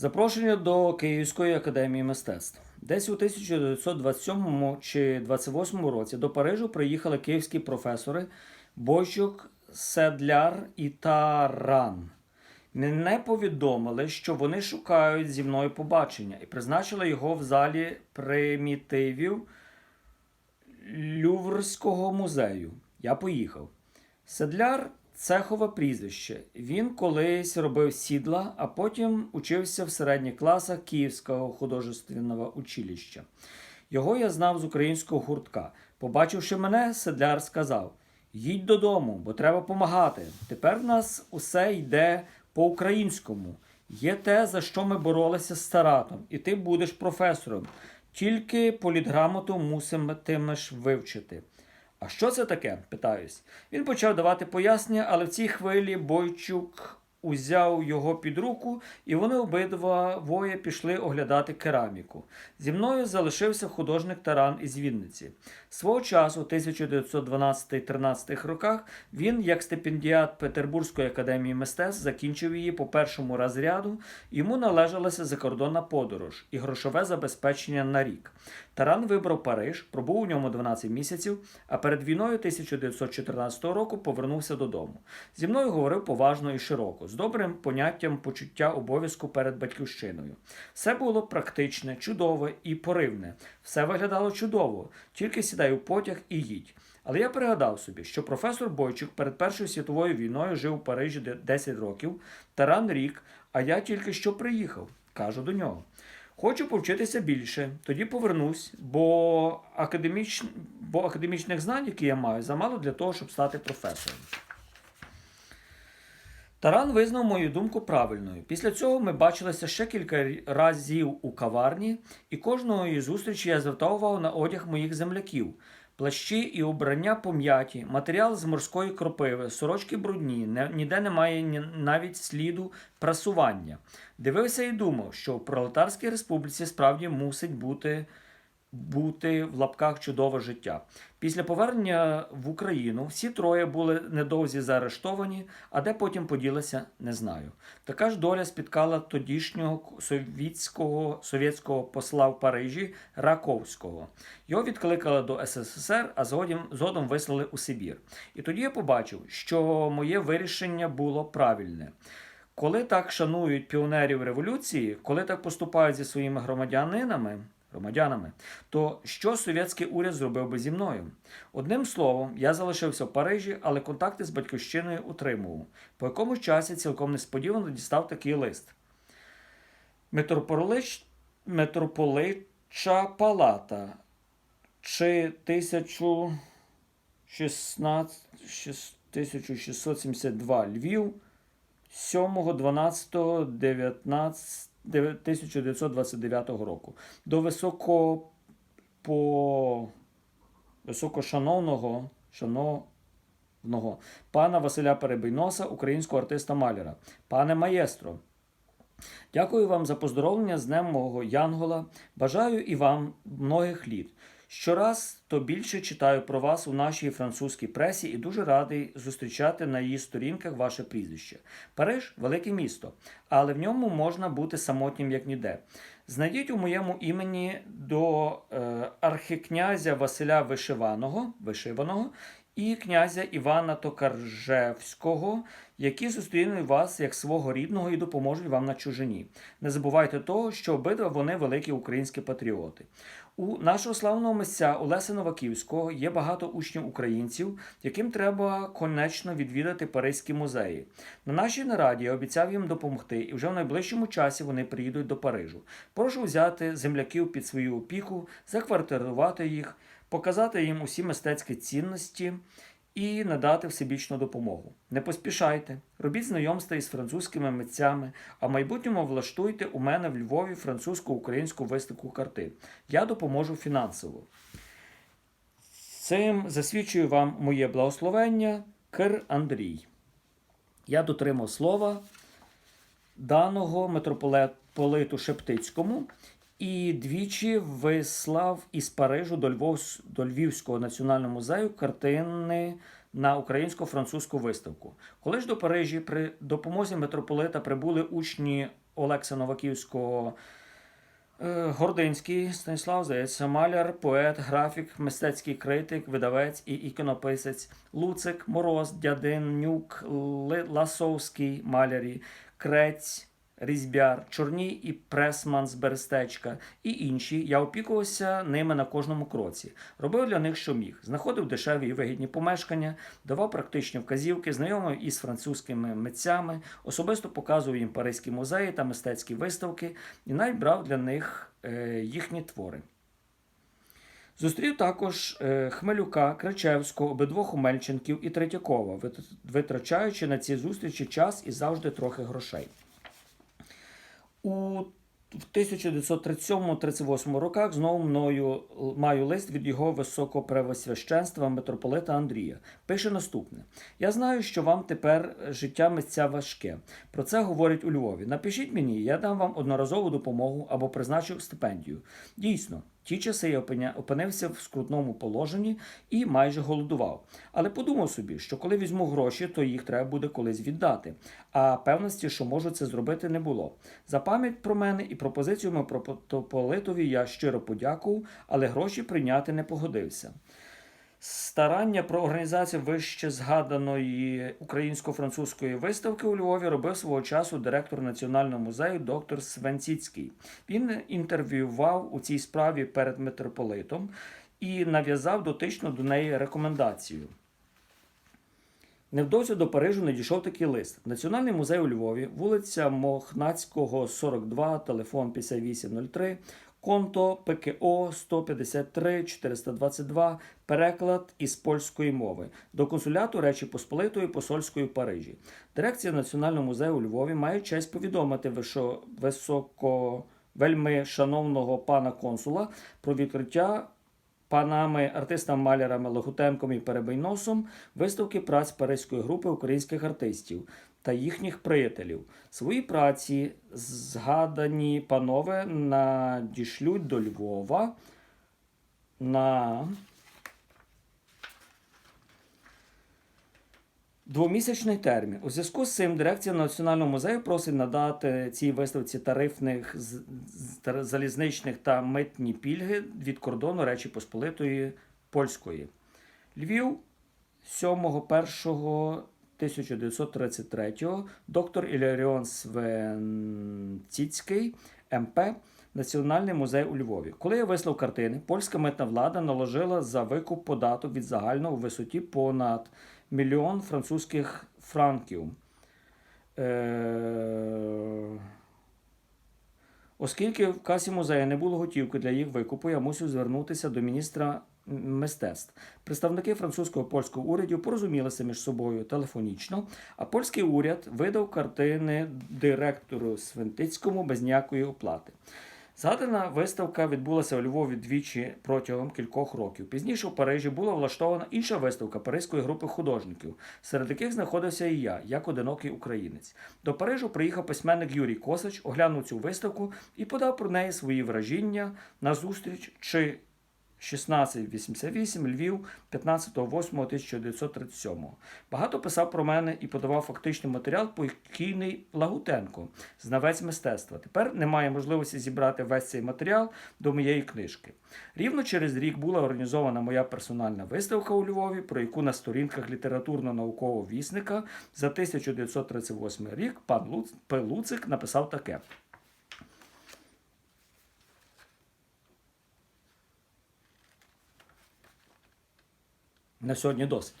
Запрошення до Київської академії мистецтв. Десь у 1927 чи 28 році до Парижу приїхали київські професори Бойчук, Седляр і Таран. Мене повідомили, що вони шукають зі мною побачення і призначили його в залі примітивів Люврського музею. Я поїхав. Седляр цехове прізвище. Він колись робив сідла, а потім учився в середніх класах Київського художественного училища. Його я знав з українського гуртка. Побачивши мене, седляр сказав: Їдь додому, бо треба помагати. Тепер в нас усе йде по-українському. Є те, за що ми боролися з Саратом, і ти будеш професором. Тільки політграмоту муситимеш вивчити. А що це таке? питаюсь. Він почав давати пояснення, але в цій хвилі Бойчук узяв його під руку, і вони обидва воє пішли оглядати кераміку. Зі мною залишився художник Таран із Вінниці. Свого часу, у 1912-13 роках, він, як стипендіат Петербурзької академії мистецтв, закінчив її по першому розряду. Йому належалася закордонна подорож і грошове забезпечення на рік. Таран вибрав Париж, пробув у ньому 12 місяців, а перед війною 1914 року повернувся додому. Зі мною говорив поважно і широко, з добрим поняттям почуття обов'язку перед батьківщиною. Все було практичне, чудове і поривне. Все виглядало чудово, тільки сідай у потяг і їдь. Але я пригадав собі, що професор Бойчук перед Першою світовою війною жив у Парижі де- 10 років, Таран рік, а я тільки що приїхав. Кажу до нього. Хочу повчитися більше, тоді повернусь, бо, академіч... бо академічних знань, які я маю, замало для того, щоб стати професором. Таран визнав мою думку правильною. Після цього ми бачилися ще кілька разів у каварні, і кожного її зустрічі я звертав увагу на одяг моїх земляків. Плащі і убрання пом'яті, матеріал з морської кропиви, сорочки брудні, не- ніде немає ні- навіть сліду прасування. Дивився і думав, що в пролетарській республіці справді мусить бути, бути в лапках чудове життя. Після повернення в Україну всі троє були недовзі заарештовані, а де потім поділися, не знаю. Така ж доля спіткала тодішнього совєтського, совєтського посла в Парижі Раковського. Його відкликали до СССР, а згодом, згодом вислали у Сибір. І тоді я побачив, що моє вирішення було правильне. Коли так шанують піонерів революції, коли так поступають зі своїми громадянинами, громадянами, то що совєтський уряд зробив би зі мною? Одним словом, я залишився в Парижі, але контакти з батьківщиною утримував. По якомусь часі цілком несподівано дістав такий лист. Митрополич... Митрополича палата чи 1016... 1672 Львів 7.12.1929 року до високо по високошановного шановного пана Василя Перебийноса, українського артиста Маляра. Пане маєстро, Дякую вам за поздоровлення з Днем мого Янгола. Бажаю і вам многих літ. Щораз то більше читаю про вас у нашій французькій пресі і дуже радий зустрічати на її сторінках ваше прізвище. Париж велике місто, але в ньому можна бути самотнім як ніде. Знайдіть у моєму імені до е, архікнязя Василя Вишиваного, Вишиваного і князя Івана Токаржевського, які зустрінуть вас як свого рідного і допоможуть вам на чужині. Не забувайте того, що обидва вони великі українські патріоти. У нашого славного митця Олеся Новаківського є багато учнів українців, яким треба конечно відвідати Паризькі музеї. На нашій нараді я обіцяв їм допомогти, і вже в найближчому часі вони приїдуть до Парижу. Прошу взяти земляків під свою опіку, заквартирувати їх, показати їм усі мистецькі цінності і надати всебічну допомогу. Не поспішайте, робіть знайомства із французькими митцями, а в майбутньому влаштуйте у мене в Львові французько-українську виставку картин. Я допоможу фінансово. Цим засвідчую вам моє благословення, Кир Андрій. Я дотримав слова даного митрополиту Шептицькому і двічі вислав із Парижу до, Львов, до Львівського національного музею картини на українсько-французьку виставку. Коли ж до Парижі при допомозі митрополита прибули учні Олекса Новаківського. Е, Гординський Станіслав, здається, маляр, поет, графік, мистецький критик, видавець і іконописець, Луцик, Мороз, Дядинюк, Ли- Ласовський, малярі, Крець, Різьбяр, Чорній і Пресман з Берестечка і інші. Я опікувався ними на кожному кроці. Робив для них, що міг. Знаходив дешеві і вигідні помешкання, давав практичні вказівки, знайомив із французькими митцями, особисто показував їм паризькі музеї та мистецькі виставки і навіть брав для них е, їхні твори. Зустрів також е, Хмелюка, Кричевського, обидвох Умельченків і Третьякова, витрачаючи на ці зустрічі час і завжди трохи грошей. У в 1937-38 роках знову мною маю лист від його високопревосвященства митрополита Андрія. Пише наступне: Я знаю, що вам тепер життя митця важке. Про це говорять у Львові. Напишіть мені, я дам вам одноразову допомогу або призначу стипендію. Дійсно, ті часи я опинився в скрутному положенні і майже голодував. Але подумав собі, що коли візьму гроші, то їх треба буде колись віддати. А певності, що можу це зробити, не було. За пам'ять про мене і пропозицію Тополитові я щиро подякував, але гроші прийняти не погодився. Старання про організацію вище згаданої українсько-французької виставки у Львові робив свого часу директор Національного музею доктор Свенціцький. Він інтерв'ював у цій справі перед митрополитом і нав'язав дотично до неї рекомендацію. Невдовзі до Парижу надійшов такий лист. Національний музей у Львові, вулиця Мохнацького, 42, телефон 5803, конто ПКО 153 422, переклад із польської мови до консуляту Речі Посполитої посольської в Парижі. Дирекція Національного музею у Львові має честь повідомити висо- високо вельми шановного пана консула про відкриття панами, артистами-малярами Логутенком і Перебийносом виставки праць Паризької групи українських артистів та їхніх приятелів. Свої праці згадані панове надішлють до Львова на Двомісячний термін. У зв'язку з цим дирекція Національного музею просить надати цій виставці тарифних залізничних та митні пільги від кордону Речі Посполитої польської. Львів 7.1.1933 доктор Іларіон Свенціцький, МП, Національний музей у Львові. Коли я вислав картини, польська митна влада наложила за викуп податок від загального у висоті понад мільйон французьких франків. Е... Оскільки в касі музею не було готівки для їх викупу, я мусив звернутися до міністра мистецтв. Представники французького польського урядів порозумілися між собою телефонічно, а польський уряд видав картини директору Свентицькому без ніякої оплати. Згадана виставка відбулася у Львові двічі протягом кількох років. Пізніше у Парижі була влаштована інша виставка Паризької групи художників, серед яких знаходився і я, як одинокий українець. До Парижу приїхав письменник Юрій Косач, оглянув цю виставку і подав про неї свої вражіння на зустріч чи 1688 Львів 15.08.1937. Багато писав про мене і подавав фактичний матеріал покійний Лагутенко, знавець мистецтва. Тепер немає можливості зібрати весь цей матеріал до моєї книжки. Рівно через рік була організована моя персональна виставка у Львові, про яку на сторінках літературно-наукового вісника за 1938 рік пан. Луцик написав таке. На сьогодні досить.